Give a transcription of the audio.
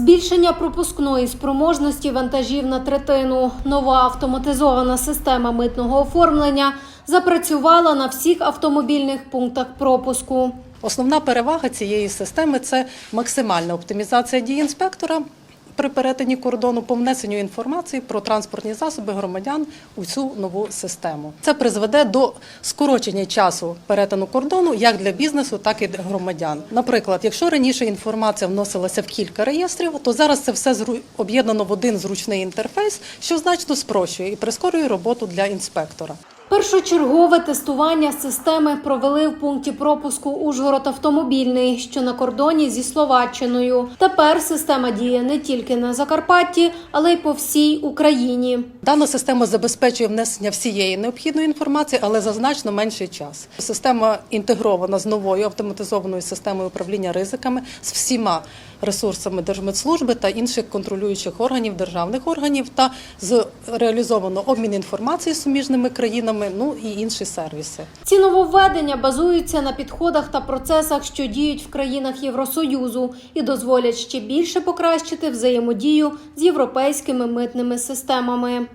Збільшення пропускної спроможності вантажів на третину. Нова автоматизована система митного оформлення запрацювала на всіх автомобільних пунктах пропуску. Основна перевага цієї системи це максимальна оптимізація дій інспектора при перетині кордону по внесенню інформації про транспортні засоби громадян у цю нову систему. Це призведе до скорочення часу перетину кордону як для бізнесу, так і для громадян. Наприклад, якщо раніше інформація вносилася в кілька реєстрів, то зараз це все об'єднано в один зручний інтерфейс, що значно спрощує і прискорює роботу для інспектора. Першочергове тестування системи провели в пункті пропуску Ужгород автомобільний, що на кордоні зі Словаччиною. Тепер система діє не тільки на Закарпатті, але й по всій Україні. Дана система забезпечує внесення всієї необхідної інформації, але за значно менший час. Система інтегрована з новою автоматизованою системою управління ризиками з всіма ресурсами Держмедслужби та інших контролюючих органів державних органів та з реалізовано обмін інформацією з суміжними країнами, ну і інші сервіси. Ці нововведення базуються на підходах та процесах, що діють в країнах Євросоюзу, і дозволять ще більше покращити взаємодію з європейськими митними системами.